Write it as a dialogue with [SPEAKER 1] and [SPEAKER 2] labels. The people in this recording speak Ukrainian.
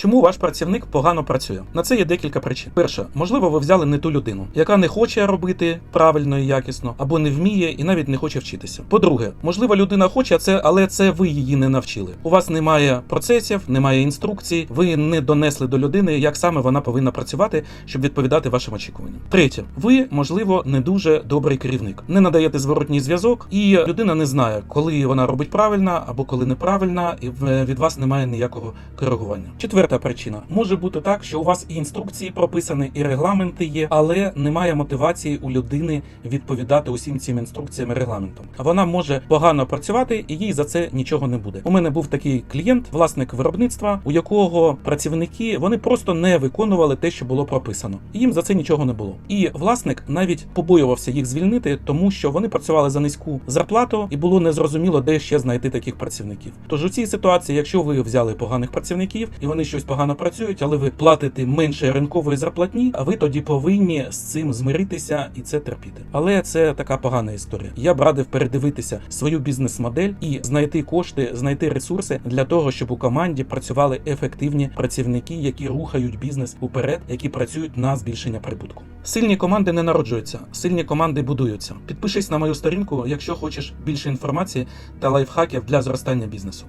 [SPEAKER 1] Чому ваш працівник погано працює? На це є декілька причин. Перше, можливо, ви взяли не ту людину, яка не хоче робити правильно і якісно, або не вміє і навіть не хоче вчитися. По-друге, можливо, людина хоче це, але це ви її не навчили. У вас немає процесів, немає інструкцій, ви не донесли до людини, як саме вона повинна працювати, щоб відповідати вашим очікуванням. Третє, ви, можливо, не дуже добрий керівник, не надаєте зворотній зв'язок, і людина не знає, коли вона робить правильно або коли неправильно, і від вас немає ніякого коригування. Четверта причина може бути так, що у вас і інструкції прописані, і регламенти є, але немає мотивації у людини відповідати усім цим інструкціям і регламентам. Вона може погано працювати, і їй за це нічого не буде. У мене був такий клієнт, власник виробництва, у якого працівники вони просто не виконували те, що було прописано. Їм за це нічого не було. І власник навіть побоювався їх звільнити, тому що вони працювали за низьку зарплату, і було незрозуміло, де ще знайти таких працівників. Тож у цій ситуації, якщо ви взяли поганих працівників і вони щось погано працюють, але ви платите менше ринкової зарплатні, а ви тоді повинні з цим змиритися і це терпіти. Але це така погана історія. Я б радив передивитися свою бізнес-модель і знайти кошти, знайти ресурси для того, щоб у команді працювали ефективні працівники, які рухають бізнес уперед, які працюють на збільшення прибутку. Сильні команди не народжуються, сильні команди будуються. Підпишись на мою сторінку, якщо хочеш більше інформації та лайфхаків для зростання бізнесу.